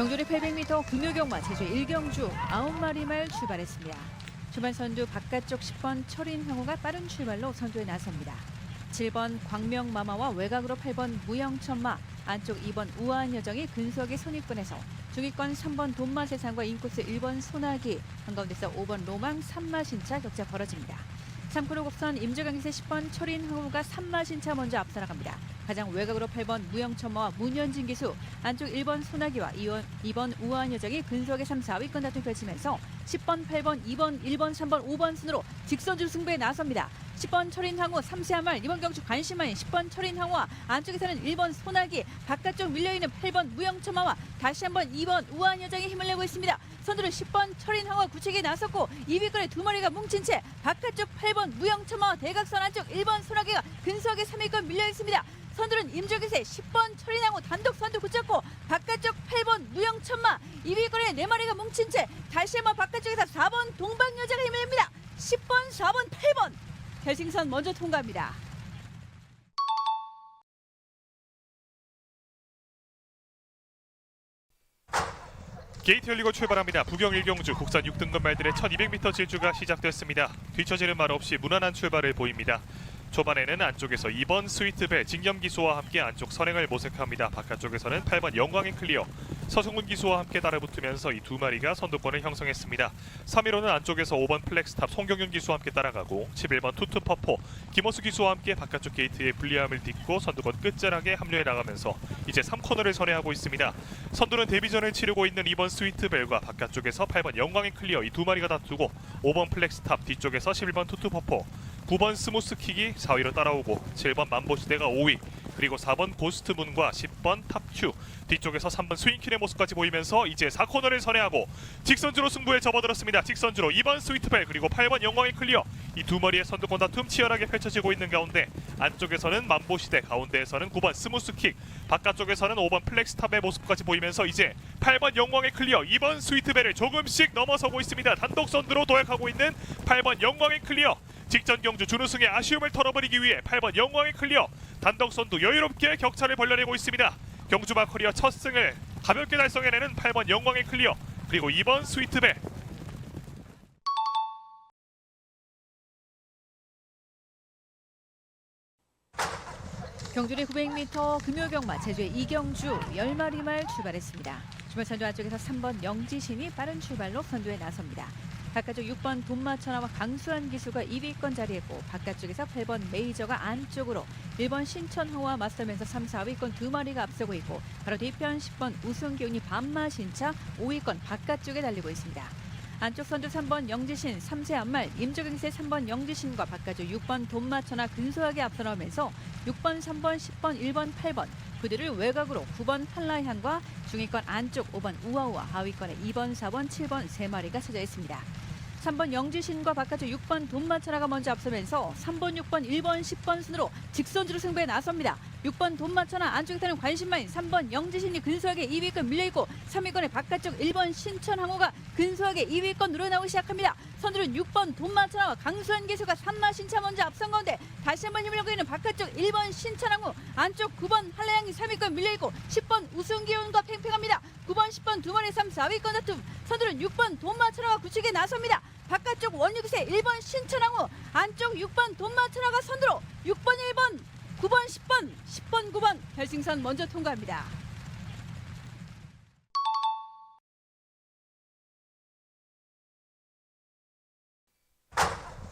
경주리 800m 금요경마 제주 1경주 9마리 말 출발했습니다. 초반 선두 바깥쪽 10번 철인형우가 빠른 출발로 선두에 나섭니다. 7번 광명마마와 외곽으로 8번 무영천마, 안쪽 2번 우아한 여정이 근소하게 선입권에서 중위권 3번 돈마세상과 인코스 1번 소나기, 한가운데서 5번 로망 3마신차 격차 벌어집니다. 3코너 곡선 임주강에서 10번 철인형우가 3마신차 먼저 앞서 나갑니다. 가장 외곽으로 8번 무영천마와 문현진 기수, 안쪽 1번 소나기와 2번, 2번 우아한 여정이 근소하게 3, 4위권 다툼 펼치면서 10번, 8번, 2번, 1번, 3번, 5번 순으로 직선줄 승부에 나섭니다. 10번 철인항우 3세한 말 이번 경주 관심마인 10번 철인항우와 안쪽에서는 1번 소나기 바깥쪽 밀려있는 8번 무영천마와 다시 한번 2번 우아한 여정이 힘을 내고 있습니다. 선두는 10번 철인항우와 구책에 나섰고 2위권에 두 마리가 뭉친 채 바깥쪽 8번 무영천마와 대각선 안쪽 1번 소나기가 근소하게 3위권 밀려 있습니다. 선두는 임조기세 10번 철인항우 단독 선두 붙잡고 바깥쪽 8번 무영천마 2위권에 네 마리가 뭉친 채 다시 한번 바깥쪽에서 4번 동방여자가 힘을 냅니다. 10번, 4번, 8번 결승선 먼저 통과합니다. 게이트 열리고 출발합니다. 부경 일경주 국산 6등급 말들의 1200m 질주가 시작됐습니다. 뒤처지는 말 없이 무난한 출발을 보입니다. 초반에는 안쪽에서 2번 스위트벨 진겸 기수와 함께 안쪽 선행을 모색합니다. 바깥쪽에서는 8번 영광인 클리어 서성문 기수와 함께 따라붙으면서 이 두 마리가 선두권을 형성했습니다. 3위로는 안쪽에서 5번 플렉스탑 송경윤 기수와 함께 따라가고 11번 투투퍼포 김호수 기수와 함께 바깥쪽 게이트의 불리함을 딛고 선두권 끝자락에 합류해 나가면서 이제 3코너를 선회하고 있습니다. 선두는 데뷔전을 치르고 있는 2번 스위트벨과 바깥쪽에서 8번 영광인 클리어 이 두 마리가 다투고 5번 플렉스탑 뒤쪽에서 11번 투투퍼포 9번 스무스킥이 4위로 따라오고 7번 만보시대가 5위 그리고 4번 고스트문과 10번 탑큐 뒤쪽에서 3번 스윙킬의 모습까지 보이면서 이제 4코너를 선회하고 직선주로 승부에 접어들었습니다. 직선주로 2번 스위트벨 그리고 8번 영광의 클리어 이두 마리의 선두권 다툼 치열하게 펼쳐지고 있는 가운데 안쪽에서는 만보시대 가운데에서는 9번 스무스킥 바깥쪽에서는 5번 플렉스탑의 모습까지 보이면서 이제 8번 영광의 클리어 2번 스위트벨을 조금씩 넘어서고 있습니다. 단독 선두로 도약하고 있는 8번 영광의 클리어 직전 경주 준우승의 아쉬움을 털어버리기 위해 8번 영광의 클리어 단독 선두 여유롭게 격차를 벌려내고 있습니다. 경주마 커리어 첫 승을 가볍게 달성해내는 8번 영광의 클리어 그리고 2번 스위트벨 경주리 900m 금요경마 제주의 이경주 10마리 말 출발했습니다. 주말 선두 안쪽에서 3번 영지신이 빠른 출발로 선두에 나섭니다. 바깥쪽 6번 돈마천하와 강수한 기수가 2위권 자리했고 바깥쪽에서 8번 메이저가 안쪽으로 1번 신천호와 맞서면서 3, 4위권 두 마리가 앞서고 있고 바로 뒤편 10번 우승기운이 반마 신차 5위권 바깥쪽에 달리고 있습니다. 안쪽 선두 3번 영지신 3세 안말 임조경세 3번 영지신과 바깥쪽 6번 돈마천하 근소하게 앞서 나오면서 6번, 3번, 10번, 1번, 8번 그들을 외곽으로 9번 한라이한과 중위권 안쪽 5번 우아우와 하위권에 2번, 4번, 7번 세 마리가 서져 있습니다. 3번 영지신과 바깥쪽 6번 돈마천하가 먼저 앞서면서 3번, 6번, 1번, 10번 순으로 직선주로 승부에 나섭니다. 6번 돈마천하 안쪽에 타는 관심마인 3번 영지신이 근소하게 2위권 밀려있고 3위권에 바깥쪽 1번 신천항우가 근소하게 2위권 늘어나고 시작합니다. 선두는 6번 돈마천하와 강수현 기수가 3마 신차 먼저 앞선 가운데 다시 한번 힘을 내고 있는 바깥쪽 1번 신천항우 안쪽 9번 한라양이 3위권 밀려있고 10번 우승기운과 팽팽합니다. 9번 10번 두 마리 3, 4위권 다툼 선두는 6번 돈마천하와 구축에 나섭니다. 바깥쪽 원유기세 1번 신천항우 안쪽 6번 돈마천하가 선두로 6번 1번 9번 10번 10번 9번 결승선 먼저 통과합니다.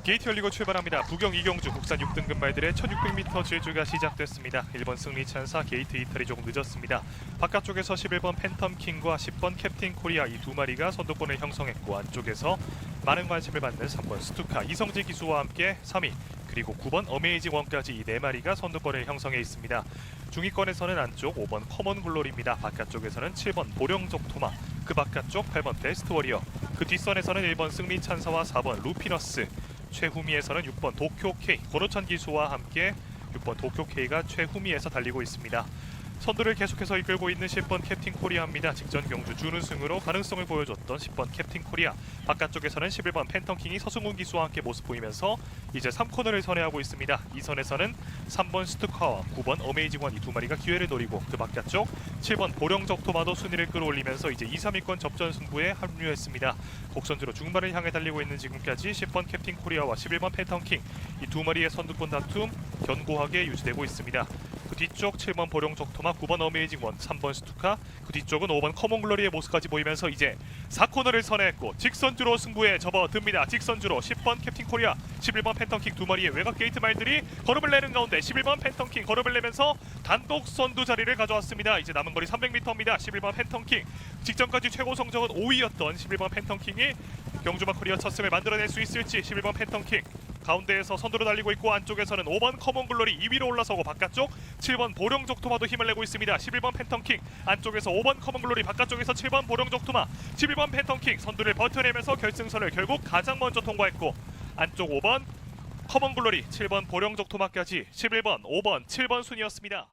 게이트 열리고 출발합니다. 부경 이경주 국산 6등급 말들의 1600m 질주가 시작됐습니다. 1번 승리 찬사 게이트 이탈이 조금 늦었습니다. 바깥쪽에서 11번 팬텀 킹과 10번 캡틴 코리아 이 두 마리가 선두권을 형성했고 안쪽에서 많은 관심을 받는 3번 스투카 이성재 기수와 함께 3위 그리고 9번 어메이징 원까지 이 네 마리가 선두권을 형성해 있습니다. 중위권에서는 안쪽 5번 커먼 글로리입니다. 바깥쪽에서는 7번 보령족 토마 그 바깥쪽 8번 베스트 워리어 그 뒷선에서는 1번 승리 찬사와 4번 루피너스 최후미에서는 6번 도쿄 K 권호찬 기수와 함께 6번 도쿄 K가 최후미에서 달리고 있습니다. 선두를 계속해서 이끌고 있는 10번 캡틴 코리아입니다. 직전 경주 준우승으로 가능성을 보여줬던 10번 캡틴 코리아. 바깥쪽에서는 11번 팬텀킹이 서승훈 기수와 함께 모습 보이면서 이제 3코너를 선회하고 있습니다. 이 선에서는 3번 스투카와 9번 어메이징원 이 두 마리가 기회를 노리고 그 바깥쪽 7번 보령적토마도 순위를 끌어올리면서 이제 2, 3위권 접전 승부에 합류했습니다. 곡선주로 중반을 향해 달리고 있는 지금까지 10번 캡틴 코리아와 11번 팬텀킹 이 두 마리의 선두권 다툼 견고하게 유지되고 있습니다. 그 뒤쪽 7번 보령 적토마, 9번 어메이징 원, 3번 스투카, 그 뒤쪽은 5번 커먼 글러리의 모습까지 보이면서 이제 4코너를 선회했고 직선주로 승부에 접어듭니다. 직선주로 10번 캡틴 코리아, 11번 팬텀킹 두 마리의 외곽 게이트 말들이 걸음을 내는 가운데 11번 팬텀킹 걸음을 내면서 단독 선두 자리를 가져왔습니다. 이제 남은 거리 300m입니다. 11번 팬텀킹 직전까지 최고 성적은 5위였던 11번 팬텀킹이 경주마 코리아 첫 승을 만들어낼 수 있을지 11번 팬텀킹 가운데에서 선두로 달리고 있고 안쪽에서는 5번 커먼글로리 2위로 올라서고 바깥쪽 7번 보령적토마도 힘을 내고 있습니다. 11번 팬텀킹 안쪽에서 5번 커먼글로리 바깥쪽에서 7번 보령적토마 11번 팬텀킹 선두를 버텨내면서 결승선을 결국 가장 먼저 통과했고 안쪽 5번 커먼글로리 7번 보령적토마까지 11번 5번 7번 순이었습니다.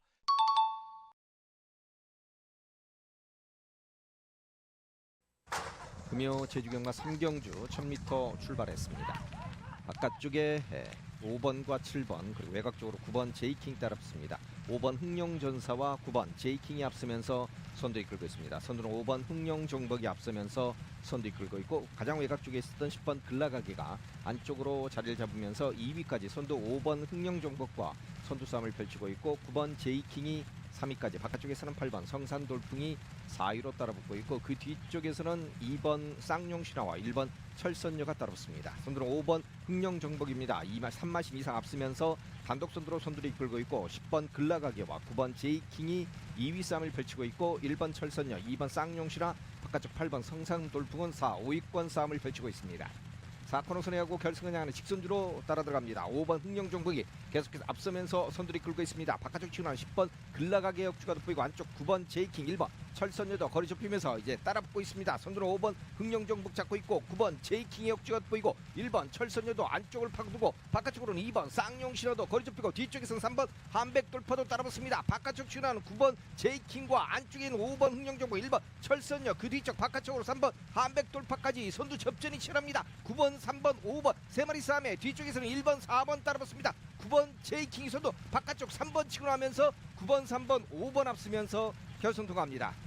금요 제주경마 3경주 1000m 출발했습니다. 바깥쪽에 5번과 7번 그리고 외곽 쪽으로 9번 제이킹 따라붙습니다. 5번 흥룡전사와 9번 제이킹이 앞서면서 선두 이끌고 있습니다. 선두는 5번 흥룡정복이 앞서면서 선두 이끌고 있고 가장 외곽 쪽에 있었던 10번 글라가기가 안쪽으로 자리를 잡으면서 2위까지 선두 5번 흥룡정복과 선두 싸움을 펼치고 있고 9번 제이킹이 3위까지 바깥쪽에서는 8번 성산 돌풍이 4위로 따라붙고 있고 그 뒤쪽에서는 2번 쌍용신화와 1번 철선녀가 따라붙습니다. 선두는 5번 흥령정복입니다. 2마 3마신 이상 앞서면서 단독 선두로 선두를 이끌고 있고 10번 글라가게와 9번 제이킹이 2위 싸움을 펼치고 있고 1번 철선녀, 2번 쌍용신화, 바깥쪽 8번 성산 돌풍은 4, 5위권 싸움을 펼치고 있습니다. 4코너 선회하고 결승을 향하는 직선주로 따라 들어갑니다. 5번 흥령정복이 계속해서 앞서면서 선두를 끌고 있습니다. 바깥쪽 치고 나는 10번 글라가게 역주가 돋보이고 안쪽 9번 제이킹 1번 철선여도 거리 좁히면서 이제 따라붙고 있습니다. 선두는 5번 흥령정복 잡고 있고 9번 제이킹의 역주가 돋보이고 1번 철선여도 안쪽을 파고두고 바깥쪽으로는 2번 쌍용신호도 거리 좁히고 뒤쪽에서는 3번 한백돌파도 따라붙습니다. 바깥쪽 치고나는 9번 제이킹과 안쪽에 있는 5번 흥령정복 1번 철선여 그 뒤쪽 바깥쪽으로 3번 한백돌파까지 선두 접전이 치열합니다. 9번 3번 5번 세 마리 싸움에 뒤쪽에서는 1번 4번 따라붙습니다. 9번 제이킹이 선두 바깥쪽 3번 치고 나면서 9번 3번 5번 앞서면서 결승 통과합니다.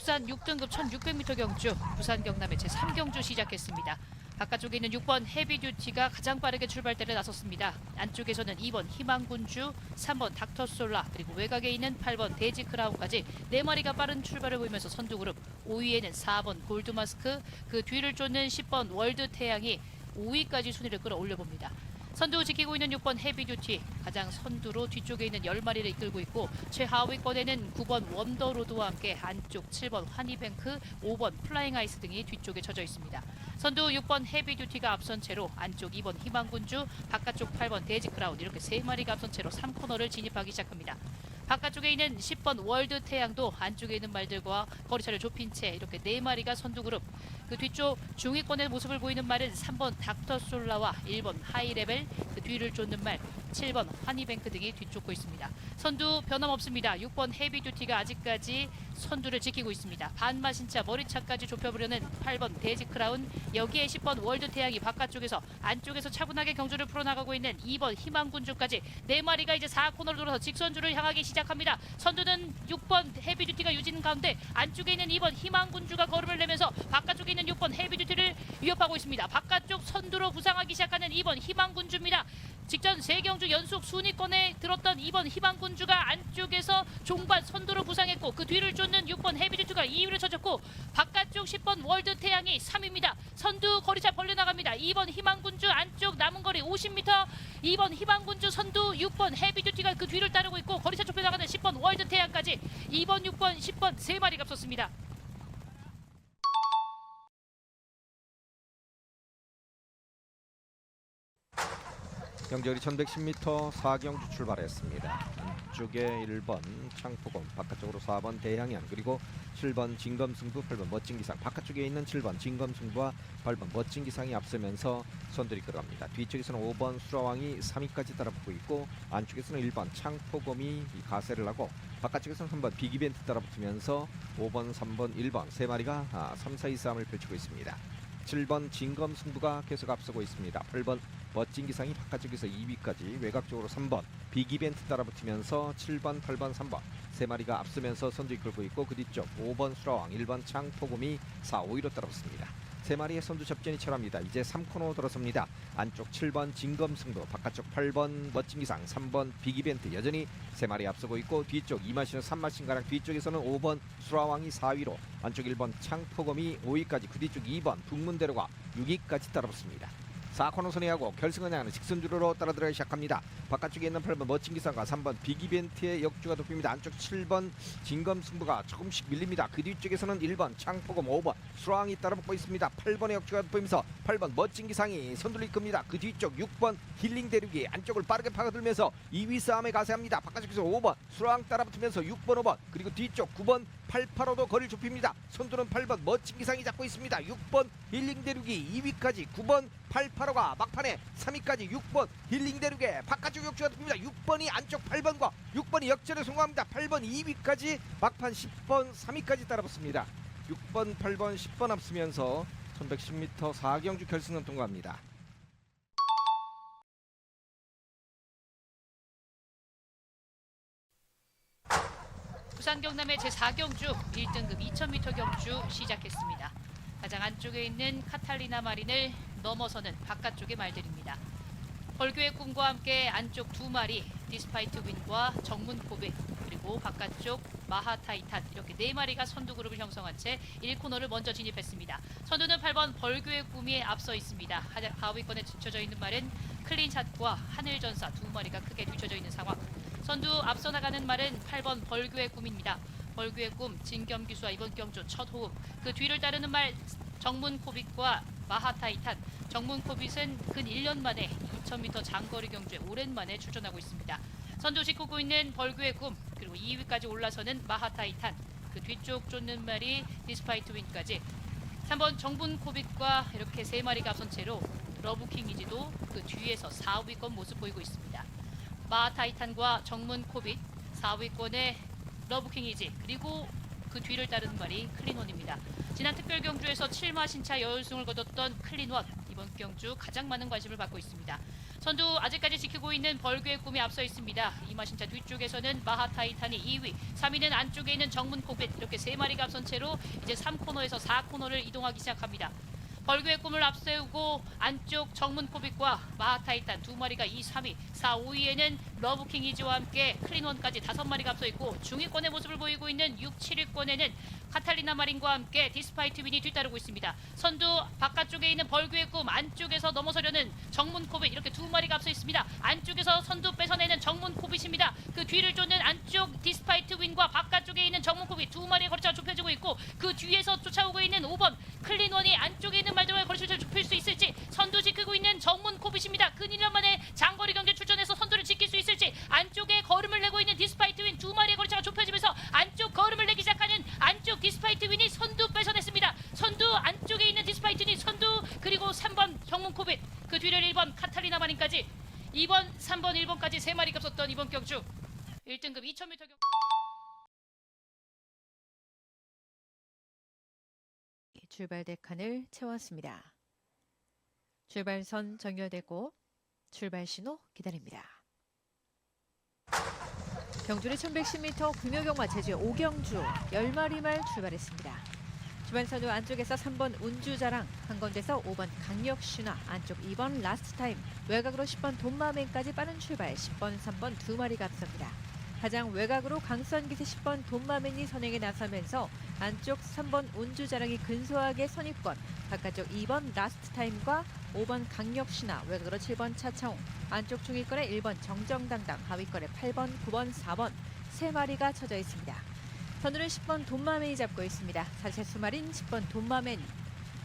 국산 6등급 1600m 경주 부산 경남의 제3경주 시작했습니다. 바깥쪽에 있는 6번 헤비듀티가 가장 빠르게 출발대를 나섰습니다. 안쪽에서는 2번 희망군주, 3번 닥터솔라 그리고 외곽에 있는 8번 데지 크라운까지 네 마리가 빠른 출발을 보이면서 선두 그룹 5위에는 4번 골드마스크 그 뒤를 쫓는 10번 월드 태양이 5위까지 순위를 끌어올려 봅니다. 선두 지키고 있는 6번 헤비듀티 가장 선두로 뒤쪽에 있는 10마리를 이끌고 있고 최하위권에는 9번 원더로드와 함께 안쪽 7번 환희뱅크, 5번 플라잉 아이스 등이 뒤쪽에 젖어 있습니다. 선두 6번 헤비듀티가 앞선 채로 안쪽 2번 희망군주, 바깥쪽 8번 데지크라운 이렇게 세 마리가 앞선 채로 3코너를 진입하기 시작합니다. 바깥쪽에 있는 10번 월드 태양도 안쪽에 있는 말들과 거리차를 좁힌 채 이렇게 네 마리가 선두 그룹. 그 뒤쪽 중위권의 모습을 보이는 말은 3번 닥터 솔라와 1번 하이레벨 그 뒤를 쫓는 말 7번 환희뱅크 등이 뒤쫓고 있습니다. 선두 변함없습니다. 6번 헤비듀티가 아직까지 선두를 지키고 있습니다. 반마신차 머리차까지 좁혀보려는 8번 데지크라운 여기에 10번 월드태양이 바깥쪽에서 안쪽에서 차분하게 경주를 풀어나가고 있는 2번 희망군주까지 네 마리가 이제 4코너를 돌아서 직선주를 향하기 시작합니다. 선두는 6번 헤비듀티가 유진 가운데 안쪽에 있는 2번 희망군주가 걸음을 내면서 바깥쪽에 있는 6번 헤비듀티를 위협하고 있습니다. 바깥쪽 선두로 부상하기 시작하는 2번 희망군주입니다. 직전 세 경주 연속 순위권에 들었던 2번 희망군주가 안쪽에서 종반 선두로 부상했고 그 뒤를 쫓는 6번 헤비듀티가 2위를 쳐졌고 바깥쪽 10번 월드 태양이 3위입니다. 선두 거리차 벌려나갑니다. 2번 희망군주 안쪽 남은 거리 50m 2번 희망군주 선두 6번 헤비듀티가 그 뒤를 따르고 있고 거리차 좁혀나가는 10번 월드 태양까지 2번 6번 10번 세 마리가 앞섰습니다. 경절이 1110m 4경주 출발했습니다. 안쪽에 1번 창포검, 바깥쪽으로 4번 대향연, 그리고 7번 진검승부, 8번 멋진 기상, 바깥쪽에 있는 7번 진검승부와 8번 멋진 기상이 앞서면서 선두를 끌어갑니다. 뒤쪽에서는 5번 수라왕이 3위까지 따라붙고 있고 안쪽에서는 1번 창포검이 이 가세를 하고 바깥쪽에서는 3번 빅이벤트 따라붙으면서 5번, 3번, 1번 세 마리가 아, 3, 4위 싸움을 펼치고 있습니다. 7번 진검승부가 계속 앞서고 있습니다. 8번 멋진 기상이 바깥쪽에서 2위까지 외곽 쪽으로 3번 빅이벤트 따라붙으면서 7번, 8번, 3번 세 마리가 앞서면서 선두 이끌고 있고 그 뒤쪽 5번 수라왕, 1번 창포곰이 4, 5위로 따라붙습니다. 세 마리의 선두 접전이 치열합니다. 이제 3코너 들어섭니다. 안쪽 7번 진검승부, 바깥쪽 8번 멋진 기상, 3번 빅이벤트 여전히 세 마리 앞서고 있고 뒤쪽 2마신은 3마신 가량 뒤쪽에서는 5번 수라왕이 4위로 안쪽 1번 창포검이 5위까지 그 뒤쪽 2번 북문대로가 6위까지 따라붙습니다. 4코너 선회하고 결승을 향하는 직선주로로 따라들어야 시작합니다. 바깥쪽에 있는 8번 멋진 기상과 3번 빅이벤트의 역주가 높입니다. 안쪽 7번 진검승부가 조금씩 밀립니다. 그 뒤쪽에서는 1번 창포검 5번 수랑이 따라붙고 있습니다. 8번의 역주가 높이면서 8번 멋진 기상이 선두를 이끕니다. 그 뒤쪽 6번 힐링 대륙이 안쪽을 빠르게 파고들면서 2위 싸움에 가세합니다. 바깥쪽에서 5번 수랑 따라붙으면서 6번 5번 그리고 뒤쪽 9번 885도 거리를 좁힙니다. 선두는 8번 멋진 기상이 잡고 있습니다. 6번 힐링 대륙이 2위까지 9번 885가 막판에 3위까지 6번 힐링 대륙에 바깥쪽 역주가 듭니다. 6번이 안쪽 8번과 6번이 역전에 성공합니다. 8번 2위까지 막판 10번 3위까지 따라붙습니다. 6번 8번 10번 앞서면서 1110m 4경주 결승은 통과합니다. 부산 경남의 제4경주 1등급 2000m 경주 시작했습니다. 가장 안쪽에 있는 카탈리나 마린을 넘어서는 바깥쪽의 말들입니다. 벌교의 꿈과 함께 안쪽 두 마리 디스파이트 윈과 정문 코베 그리고 바깥쪽 마하 타이탄 이렇게 네 마리가 선두 그룹을 형성한 채 1코너를 먼저 진입했습니다. 선두는 8번 벌교의 꿈이 앞서 있습니다. 하- 하위권에 뒤쳐져 있는 말은 클린샷과 하늘전사 두 마리가 크게 뒤쳐져 있는 상황. 선두 앞서 나가는 말은 8번 벌교의 꿈입니다. 벌교의 꿈 진겸기수와 이번 경주 첫 호흡. 그 뒤를 따르는 말 정문 코빗과 마하타이탄. 정문 코빗은 근 1년 만에 2000m 장거리 경주에 오랜만에 출전하고 있습니다. 선두 지키고 있는 벌교의 꿈 그리고 2위까지 올라서는 마하타이탄. 그 뒤쪽 쫓는 말이 디스파이트 윈까지 3번 정분 코빗과 이렇게 세 마리가 앞선 채로 러브킹이지도 그 뒤에서 4위권 모습 보이고 있습니다. 마하타이탄과 정문 코빗 4위권의 러브킹이지 그리고 그 뒤를 따르는 말이 클린원입니다. 지난 특별 경주에서 7마 신차 여울승을 거뒀던 클린원 이번 경주 가장 많은 관심을 받고 있습니다. 선두 아직까지 지키고 있는 벌교의 꿈이 앞서 있습니다. 이마 신차 뒤쪽에서는 마하타이탄이 2위, 3위는 안쪽에 있는 정문 코빗 이렇게 세 마리가 앞선 채로 이제 3코너에서 4코너를 이동하기 시작합니다. 벌교의 꿈을 앞세우고 안쪽 정문 코빗과 마하타이탄 두 마리가 2, 3위, 4, 5위에는 러브킹 이지와 함께 클린원까지 다섯 마리가 앞서 있고 중위권의 모습을 보이고 있는 6, 7위권에는 카탈리나 마린과 함께 디스파이트 윈이 뒤따르고 있습니다. 선두 바깥쪽에 있는 벌교의 꿈 안쪽에서 넘어서려는 정문 코빗 이렇게 두 마리가 앞서 있습니다. 안쪽에서 선두 뺏어내는 정문 코빗입니다. 그 뒤를 쫓는 안쪽 디스파이트 윈과 바깥쪽에 있는 정문 코빗 두 마리의 거리차가 좁혀지고 있고 그 뒤에서 쫓아오고 있는 5번 클린원이 안쪽에 있는 말들과의 거리차를 좁힐 수 있을지 선두 지키고 있는 정문 코빗입니다. 근 1년 만에 장거 칸을 채웠습니다. 출발선 정렬되고 출발 신호 기다립니다. 경주는 1110m 구묘경마 제주 오경주 10마리 말 출발했습니다. 주변 선두 안쪽에서 3번 운주자랑 한 건데서 5번 강력신화 안쪽 2번 라스트타임 외곽으로 10번 돈마맨까지 빠른 출발 10번 3번 두 마리가 앞섭니다. 가장 외곽으로 강수한 기세 10번 돈마맨이 선행에 나서면서 안쪽 3번 운주자랑이 근소하게 선입권 바깥쪽 2번 라스트 타임과 5번 강력신화 외곽으로 7번 차차홍 안쪽 중위권에 1번 정정당당 하위권에 8번 9번 4번 세 마리가 쳐져 있습니다. 선두는 10번 돈마맨이 잡고 있습니다. 사실 수마린 10번 돈마맨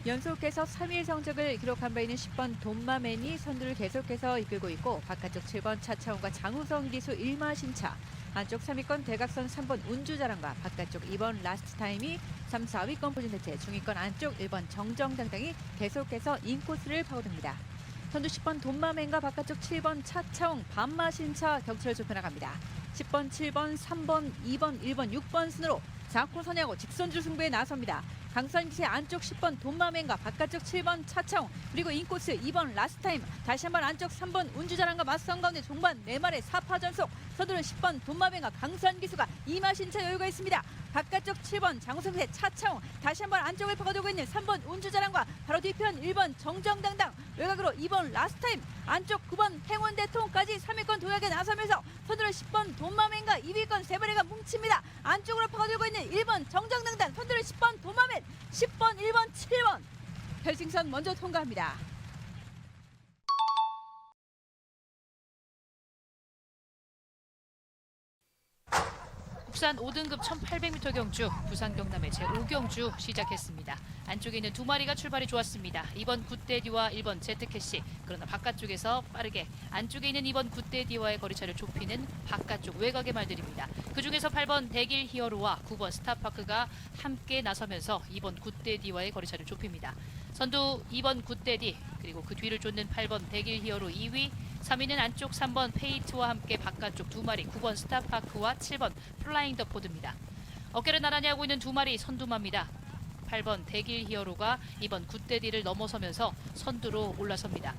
연속해서 3위 성적을 기록한 바 있는 10번 돈마맨이 선두를 계속해서 이끌고 있고 바깥쪽 7번 차차원과 장우성 기수 1마 신차 안쪽 3위권 대각선 3번 운주자랑과 바깥쪽 2번 라스트 타임이 3, 4위권 포진 대체 중위권 안쪽 1번 정정당당이 계속해서 인코스를 파고듭니다. 선두 10번 돈마맨과 바깥쪽 7번 차차홍 반마신차 격차를 좁혀 나갑니다. 10번, 7번, 3번, 2번, 1번, 6번 순으로 4코 선야고 직선주 승부에 나섭니다. 기세 안쪽 10번 돈마맨과 바깥쪽 7번 차차홍 그리고 인코스 2번 라스타임 다시 한번 안쪽 3번 운주자랑과 맞선 가운데 종반 4마리 4파 전속 서두른 10번 돈마맨과 강수한 기수가 이마신차 여유가 있습니다. 바깥쪽 7번 장우성세 차차홍 다시 한번 안쪽을 파고들고 있는 3번 운주자랑과 바로 뒤편 1번 정정당당. 외곽으로 2번 라스타임. 안쪽 9번 행운대통까지 3위권 도약에 나서면서 선두를 10번 돈마맨과 2위권 세마리가 뭉칩니다. 안쪽으로 파고들고 있는 1번 정정당당 선두를 10번 돈마맨. 10번 1번 7번. 결승선 먼저 통과합니다. 국산 5등급 1800m 경주 부산 경남의 제5경주 시작했습니다. 안쪽에 있는 두 마리가 출발이 좋았습니다. 2번 굿데디와 1번 제트캐시 그러나 바깥쪽에서 빠르게 안쪽에 있는 2번 굿데디와의 거리차를 좁히는 바깥쪽 외곽의 말들입니다. 그중에서 8번 대길 히어로와 9번 스타파크가 함께 나서면서 2번 굿데디와의 거리차를 좁힙니다. 선두 2번 굿데디 그리고 그 뒤를 쫓는 8번 대길 히어로 2위 3위는 안쪽 3번 페이트와 함께 바깥쪽 두 마리 9번 스타파크와 7번 플라잉 더 포드입니다. 어깨를 나란히 하고 있는 두 마리 선두마입니다. 8번 대길 히어로가 이번 굿데디를 넘어서면서 선두로 올라섭니다.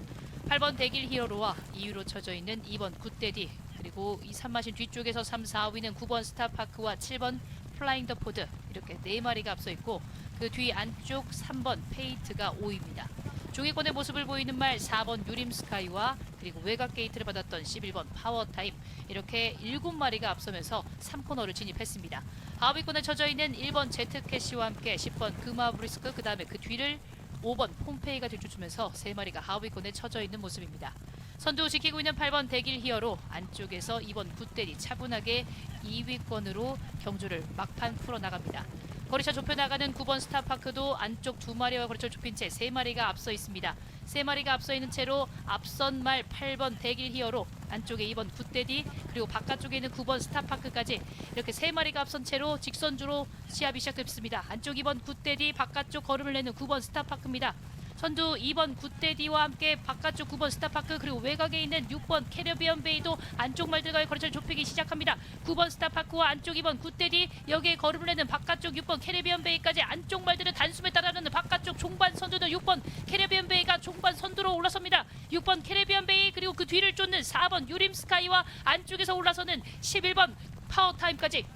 8번 대길 히어로와 2위로 쳐져 있는 2번 굿데디 그리고 이 3마신 뒤쪽에서 3, 4위는 9번 스타파크와 7번 플라잉 더 포드 이렇게 네 마리가 앞서 있고 그 뒤 안쪽 3번 페이트가 5위입니다. 종이권의 모습을 보이는 말 4번 유림 스카이와 그리고 외곽 게이트를 받았던 11번 파워타임 이렇게 7마리가 앞서면서 3코너를 진입했습니다. 하위권에 쳐져 있는 1번 제트캐시와 함께 10번 금화브리스크 그 다음에 그 뒤를 5번 폼페이가 뒤쫓으면서 3마리가 하위권에 쳐져 있는 모습입니다. 선두 지키고 있는 8번 대길 히어로 안쪽에서 2번 굿데리 차분하게 2위권으로 경주를 막판 풀어나갑니다. 거리차 좁혀 나가는 9번 스타파크도 안쪽 두 마리와 거리차 좁힌 채 세 마리가 앞서 있습니다. 세 마리가 앞서 있는 채로 앞선 말 8번 대길 히어로 안쪽에 2번 굿데디 그리고 바깥쪽에 있는 9번 스타파크까지 이렇게 세 마리가 앞선 채로 직선주로 시합이 시작됐습니다. 안쪽 2번 굿데디 바깥쪽 걸음을 내는 9번 스타파크입니다. 선두 2번 굿데디와 함께 바깥쪽 9번 스타파크 그리고 외곽에 있는 6번 캐리비언 베이도 안쪽 말들과의 거리차를 좁히기 시작합니다. 9번 스타파크와 안쪽 2번 굿데디 여기에 걸음을 내는 바깥쪽 6번 캐리비언 베이까지 안쪽 말들은 단숨에 따라가는 바깥쪽 종반 선두는 6번 캐리비언 베이가 종반 선두로 올라섭니다. 6번 캐리비언 베이 그리고 그 뒤를 쫓는 4번 유림 스카이와 안쪽에서 올라서는 11번 파워타임까지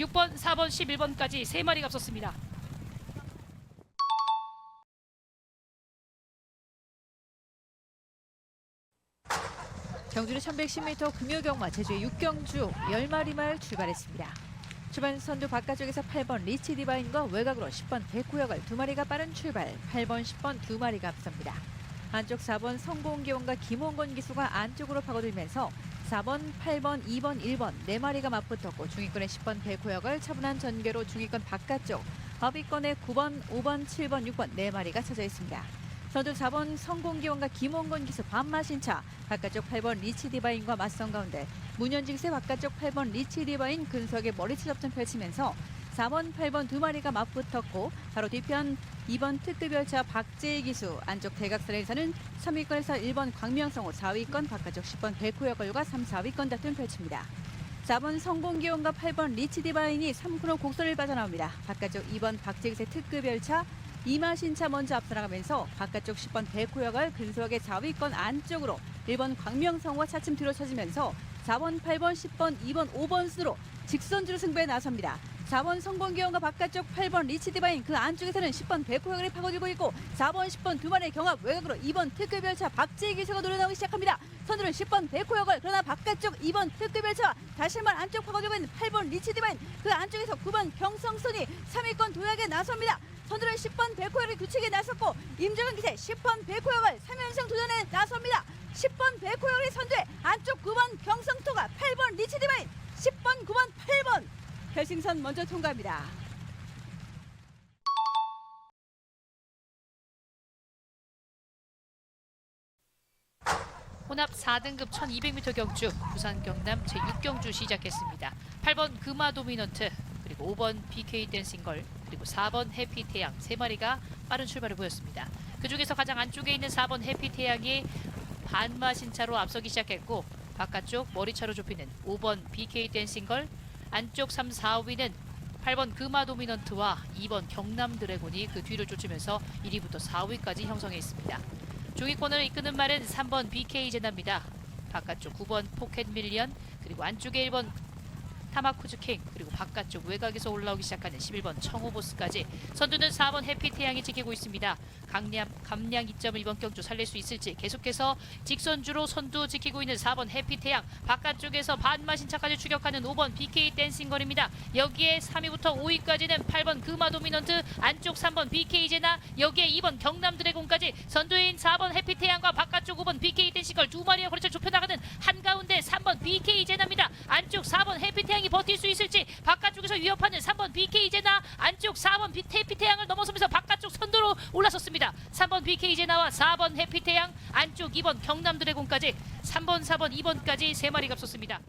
6번, 4번, 11번까지 세 마리가 앞섰습니다. 경주는 1110m 금요경마 제주의 6경주 10마리 말 출발했습니다. 초반 선두 바깥쪽에서 8번 리치 디바인과 외곽으로 10번 백구역을 두 마리가 빠른 출발 8번 10번 두 마리가 앞섭니다. 안쪽 4번 성공기원과 김홍건 기수가 안쪽으로 파고들면서 4번, 8번, 2번, 1번 네 마리가 맞붙었고 중위권의 10번 백구역을 차분한 전개로 중위권 바깥쪽 하위권의 9번, 5번, 7번, 6번 네 마리가 쳐져 있습니다. 선두 4번 성공기원과 김홍건 기수 반마신 차 바깥쪽 8번 리치 디바인과 맞선 가운데 문현직세 바깥쪽 8번 리치 디바인 근석의 머리치 접전 펼치면서 4번, 8번 두 마리가 맞붙었고 바로 뒤편 2번 특급 열차 박재희 기수 안쪽 대각선에서는 3위권에서 1번 광명성호 4위권 바깥쪽 10번 백호여걸과 3, 4위권 다툼 펼칩니다. 4번 성공기원과 8번 리치 디바인이 3코너 곡선을 빠져나옵니다. 바깥쪽 2번 박재기세 특급 열차 이마신차 먼저 앞서 나가면서 바깥쪽 10번 백호역을 근소하게 4위권 안쪽으로 1번 광명성과 차츰 뒤로 쳐지면서 4번, 8번, 10번, 2번, 5번 순으로 직선주로 승부에 나섭니다. 4번 성공기원과 바깥쪽 8번 리치디바인 그 안쪽에서는 10번 백호역을 파고들고 있고 4번, 10번 두 마리의 경합 외곽으로 2번 특급 열차 박재희 기수가 노려나오기 시작합니다. 선두는 10번 백호역을 그러나 바깥쪽 2번 특급 열차와 다시 한번 안쪽 파고들고 있는 8번 리치디바인 그 안쪽에서 9번 경성선이 3위권 도약에 나섭니다. 선두를 10번 백호혁이 규칙에 나섰고 임정은 기세 10번 백호혁을 3연승 도전에 나섭니다. 10번 백호혁이 선두에 안쪽 9번 경성토가 8번 리치디바인 10번 9번 8번 결승선 먼저 통과합니다. 혼합 4등급 1200m 경주 부산 경남 제6경주 시작했습니다. 8번 금화 도미넌트 그리고 5번 BK 댄싱걸 그리고 4번 해피 태양 세 마리가 빠른 출발을 보였습니다. 그 중에서 가장 안쪽에 있는 4번 해피 태양이 반마 신 차로 앞서기 시작했고 바깥쪽 머리차로 좁히는 5번 BK 댄싱걸 안쪽 3, 4, 5위는 8번 금화 도미넌트와 2번 경남 드래곤이 그 뒤를 쫓으면서 1위부터 4위까지 형성해 있습니다. 중위권을 이끄는 말은 3번 BK 제나입니다. 바깥쪽 9번 포켓 밀리언 그리고 안쪽에 1번 타마쿠즈 킹 그리고 바깥쪽 외곽에서 올라오기 시작하는 11번 청호보스까지 선두는 4번 해피태양이 지키고 있습니다. 강량 감량 2.1번 경주 살릴 수 있을지 계속해서 직선주로 선두 지키고 있는 4번 해피태양 바깥쪽에서 반마신차까지 추격하는 5번 BK 댄싱걸입니다. 여기에 3위부터 5위까지는 8번 금화 도미넌트 안쪽 3번 BK 제나 여기에 2번 경남 드래곤까지 선두인 4번 해피태양과 바깥쪽 5번 BK 댄싱걸 두 마리의 거리를 좁혀나가는 한가운데 3번 BK 제나입니다. 안쪽 4번 해피태양이 버틸 수 있을지 바깥쪽에서 위협하는 3번 BK 제나 안쪽 4번 비- 해피태양을 넘어서면서 바깥쪽 선두로 올라섰습니다. 3번 BK 제나와 4번 해피태양 안쪽 2번 경남 드래곤까지 3번 4번 2번까지 세 마리가 앞섰습니다.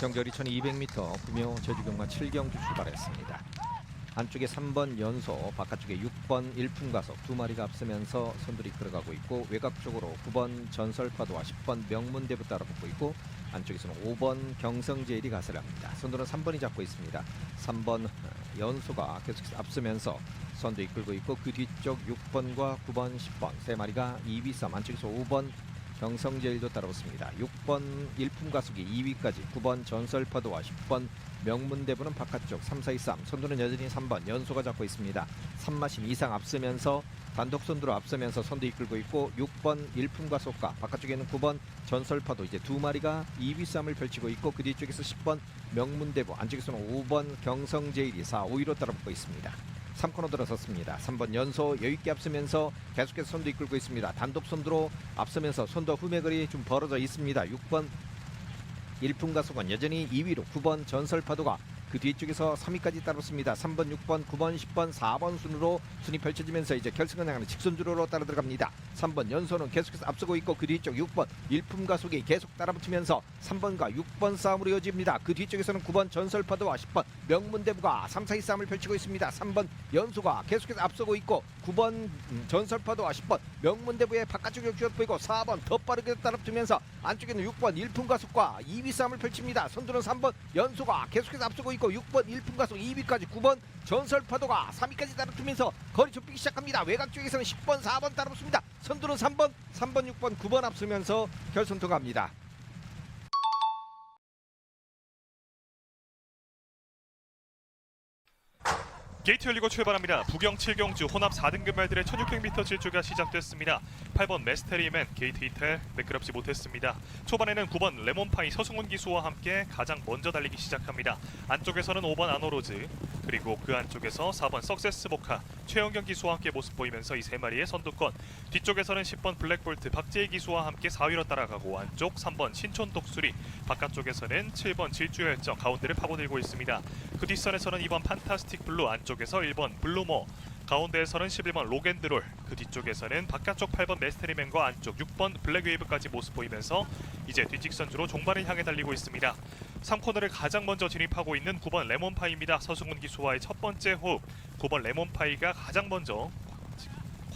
경결이 1200m 구묘 제주경마 7경주 출발했습니다. 안쪽에 3번 연소, 바깥쪽에 6번 일품가속 두 마리가 앞서면서 선두를 이끌어가고 있고 외곽 쪽으로 9번 전설파도와 10번 명문대부 따라붙고 있고 안쪽에서는 5번 경성제일이 가설합니다. 선두는 3번이 잡고 있습니다. 3번 연소가 계속해서 앞서면서 선두 이끌고 있고 그 뒤쪽 6번과 9번, 10번 세 마리가 2위 싸움 안쪽에서 5번 경성제일도 따라붙습니다. 6번 일품가속이 2위까지 9번 전설파도와 10번 명문대부는 바깥쪽 3, 4, 2, 3 선두는 여전히 3번 연소가 잡고 있습니다. 3마신 이상 앞서면서 단독 선두로 앞서면서 선두 이끌고 있고 6번 일품가속과 바깥쪽에는 9번 전설파도 이제 두 마리가 2위 싸움을 펼치고 있고 그 뒤쪽에서 10번 명문대부 안쪽에서는 5번 경성제일이 4, 5위로 따라붙고 있습니다. 3코너 들어섰습니다. 3번 연소 여유있게 앞서면서 계속해서 선두 이끌고 있습니다. 단독 선두로 앞서면서 선두 후매거리 좀 벌어져 있습니다. 6번 일품가속은 여전히 2위로 9번 전설파도가 그 뒤쪽에서 3위까지 따랐습니다. 3번, 6번, 9번, 10번, 4번 순으로 순위 펼쳐지면서 이제 결승을 향하는 직선주로로 따라 들어갑니다. 3번 연소는 계속해서 앞서고 있고 그 뒤쪽 6번 일품 가속이 계속 따라붙으면서 3번과 6번 싸움으로 이어집니다. 그 뒤쪽에서는 9번 전설파도와 10번 명문대부가 3, 4위 싸움을 펼치고 있습니다. 3번 연소가 계속해서 앞서고 있고 9번 음, 전설파도와 10번 명문대부의 바깥쪽 역주가 보이고 4번 더 빠르게 따라붙으면서 안쪽에는 6번 일품가속과 2위 싸움을 펼칩니다. 선두는 3번 연소가 계속해서 앞서고 있고 6번 일품가속 2위까지 9번 전설파도가 3위까지 따라붙으면서 거리 좁히기 시작합니다. 외곽 쪽에서는 10번, 4번 따라붙습니다. 선두는 3번, 3번, 6번, 9번 앞서면서 결선 통과합니다. 게이트 열리고 출발합니다. 부경 7경주 혼합 4등급 말들의 1600m 질주가 시작됐습니다. 8번 메스테리맨 게이트 이탈 매끄럽지 못했습니다. 초반에는 9번 레몬파이 서승훈 기수와 함께 가장 먼저 달리기 시작합니다. 안쪽에서는 5번 아노로즈 그리고 그 안쪽에서 4번 석세스 보카 최영경 기수와 함께 모습 보이면서 이 세 마리의 선두권 뒤쪽에서는 10번 블랙볼트 박재희 기수와 함께 4위로 따라가고 안쪽 3번 신촌 독수리 바깥쪽에서는 7번 질주열정 가운데를 파고들고 있습니다. 그 뒷선에서는 2번 판타스틱 블루 안쪽에서 1번 블루모 가운데에서는 11번 로겐드롤 그 뒤쪽에서는 바깥쪽 8번 메스테리맨과 안쪽 6번 블랙웨이브까지 모습 보이면서 이제 뒷직선주로 종반을 향해 달리고 있습니다. 3코너를 가장 먼저 진입하고 있는 9번 레몬파이입니다. 서승훈 기수와의 첫 번째 호흡 9번 레몬파이가 가장 먼저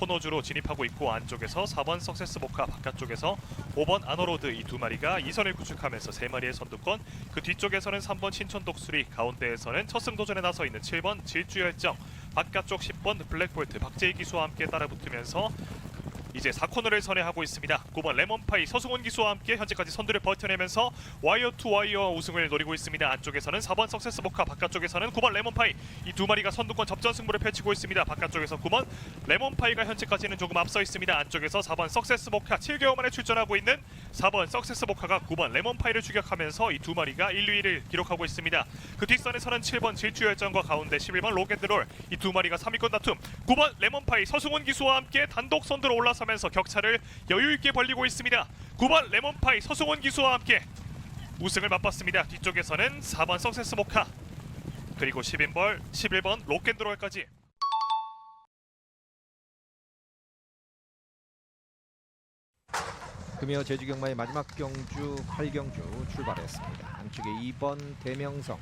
코너주로 진입하고 있고 안쪽에서 4번 석세스 모카 바깥쪽에서 5번 아노로드 이 두 마리가 2선을 구축하면서 세 마리의 선두권 그 뒤쪽에서는 3번 신촌 독수리 가운데에서는 첫 승 도전에 나서 있는 7번 질주열정 바깥쪽 10번 블랙볼트 박재희 기수와 함께 따라붙으면서 이제 4코너를 선회하고 있습니다. 9번 레몬파이 서승원 기수와 함께 현재까지 선두를 버텨내면서 와이어 투 와이어 우승을 노리고 있습니다. 안쪽에서는 4번 석세스 모카 바깥쪽에서는 9번 레몬파이 이 두 마리가 선두권 접전 승부를 펼치고 있습니다. 바깥쪽에서 9번 레몬파이가 현재까지는 조금 앞서 있습니다. 안쪽에서 4번 석세스 모카 7개월 만에 출전하고 있는 4번 석세스 모카가 9번 레몬파이를 추격하면서 이 두 마리가 1, 2위를 기록하고 있습니다. 그 뒷선에 서는 7번 질주열정과 가운데 11번 로켓드롤 이 두 마리가 3위권 다툼 9번 레몬파이 서승훈 기수와 함께 단독 선두로 올라서 앞서면서 격차를 여유있게 벌리고 있습니다. 9번 레몬파이 서승원 기수와 함께 우승을 맛봤습니다. 뒤쪽에서는 4번 석세스 모카 그리고 10인벌 11번 로켓드롤까지 금요 제주경마의 마지막 경주 8경주 출발했습니다. 안쪽에 2번 대명성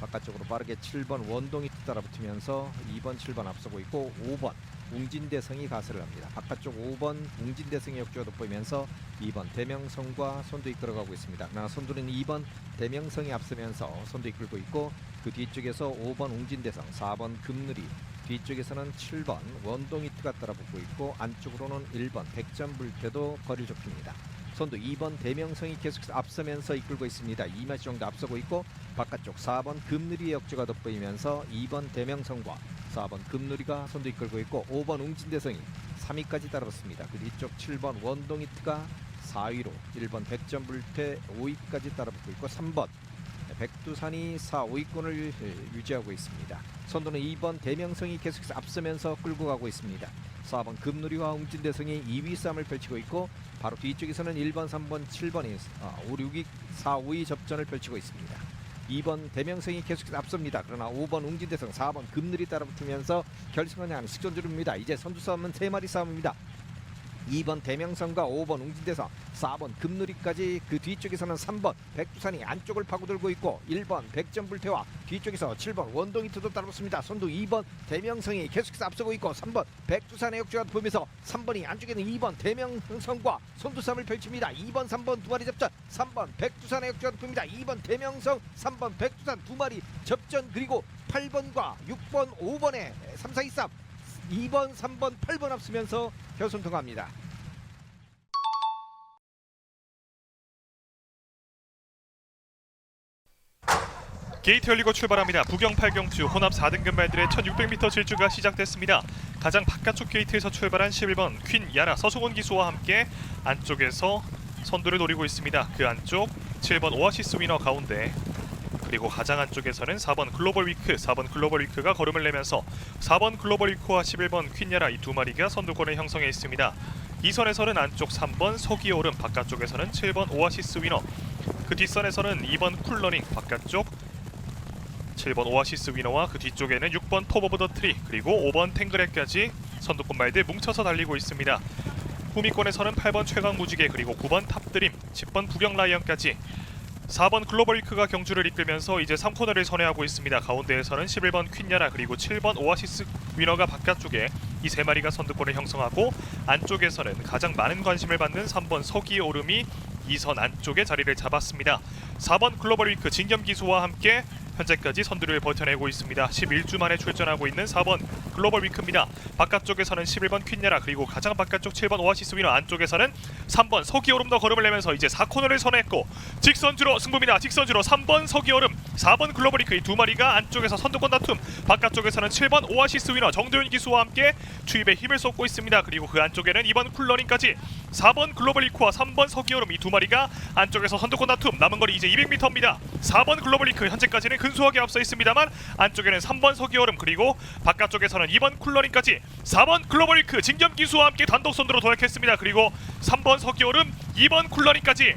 바깥쪽으로 빠르게 7번 원동이 따라붙으면서 2번 7번 앞서고 있고 5번 웅진대성이 가세를 합니다. 바깥쪽 5번 웅진대성이 역주가 돋보이면서 2번 대명성과 손도 이끌어가고 있습니다. 그러나 손도는 2번 대명성이 앞서면서 손도 이끌고 있고 그 뒤쪽에서 5번 웅진대성, 4번 금누리, 뒤쪽에서는 7번 원동이트가 따라붙고 있고 안쪽으로는 1번 백전불태도 거리를 좁힙니다. 선두 2번 대명성이 계속해서 앞서면서 이끌고 있습니다. 2마시 정도 앞서고 있고 바깥쪽 4번 금누리의 역주가 돋보이면서 2번 대명성과 4번 금누리가 선두 이끌고 있고 5번 웅진대성이 3위까지 따라붙습니다. 그 뒤쪽 7번 원동이트가 4위로 1번 백전불태 5위까지 따라붙고 있고 3번 백두산이 4, 5위권을 유지하고 있습니다. 선두는 2번 대명성이 계속해서 앞서면서 끌고 가고 있습니다. 4번 금누리와 웅진대성이 2위 싸움을 펼치고 있고 바로 뒤쪽에서는 1번, 3번, 7번이 아, 5, 6위, 4, 5위 접전을 펼치고 있습니다. 2번 대명성이 계속해서 앞섭니다. 그러나 5번 웅진대성, 4번 금누리 따라붙으면서 결승선에 하는 식전주입니다. 이제 선두 싸움은 3마리 싸움입니다. 2번 대명성과 5번 웅진대성, 4번 금누리까지 그 뒤쪽에서는 3번 백두산이 안쪽을 파고들고 있고 1번 백전불태와 뒤쪽에서 7번 원동이트도 따라붙습니다. 선두 2번 대명성이 계속해서 앞서고 있고 3번 백두산의 역주가 보면서 3번이 안쪽에는 2번 대명성과 선두 싸움을 펼칩니다. 2번 3번 두 마리 접전 3번 백두산의 역주가 보입니다. 2번 대명성 3번 백두산 두 마리 접전 그리고 8번과 6번 5번의 3, 4, 2, 3 2번, 3번, 8번 앞서면서 결선 통과합니다. 게이트 열리고 출발합니다. 부경 8경주 혼합 4등급 말들의 1600m 질주가 시작됐습니다. 가장 바깥쪽 게이트에서 출발한 11번 퀸 야라 서승원 기수와 함께 안쪽에서 선두를 노리고 있습니다. 그 안쪽 7번 오아시스 위너 가운데 그리고 가장 안쪽에서는 4번 글로벌 위크, 4번 글로벌 위크가 걸음을 내면서 4번 글로벌 위크와 11번 퀸 야라 이 두 마리가 선두권을 형성해 있습니다. 이 선에서는 안쪽 3번 서기 오름, 바깥쪽에서는 7번 오아시스 위너, 그 뒷선에서는 2번 쿨러닝, 바깥쪽 7번 오아시스 위너와 그 뒤쪽에는 6번 톱 오브 더 트리 그리고 5번 탱그렉까지 선두권 말들 뭉쳐서 달리고 있습니다. 후미권에서는 8번 최강 무지개 그리고 9번 탑드림, 10번 부경 라이언까지 4번 글로벌 위크가 경주를 이끌면서 이제 3코너를 선회하고 있습니다. 가운데에서는 11번 퀸야라 그리고 7번 오아시스 위너가 바깥쪽에 이 세 마리가 선두권을 형성하고 안쪽에서는 가장 많은 관심을 받는 3번 서기 오름이 2선 안쪽에 자리를 잡았습니다. 4번 글로벌 위크 진겸 기수와 함께 현재까지 선두를 버텨내고 있습니다. 11주 만에 출전하고 있는 4번 글로벌 위크입니다. 바깥쪽에서는 11번 퀸야라 그리고 가장 바깥쪽 7번 오아시스 위너 안쪽에서는 3번 서기오름도 걸음을 내면서 이제 4코너를 선했고 직선주로 승부입니다. 직선주로 3번 서기오름 4번 글로벌 위크 이 두 마리가 안쪽에서 선두권 다툼 바깥쪽에서는 7번 오아시스 위너 정도현 기수와 함께 추입에 힘을 쏟고 있습니다. 그리고 그 안쪽에는 2번 쿨러닝까지 4번 글로벌 위크와 3번 서기오름 이 두 마리가 안쪽에서 선두권 다툼 남은 거리 이제 200m입니다. 4번 글로벌 위크 현재까지는 근 소하게 앞서 있습니다만 안쪽에는 3번 서기오름 그리고 바깥쪽에서는 2번 쿨러닝까지 4번 글로벌 위크 진겸 기수와 함께 단독 선두로 도약했습니다. 그리고 3번 서기오름 2번 쿨러닝까지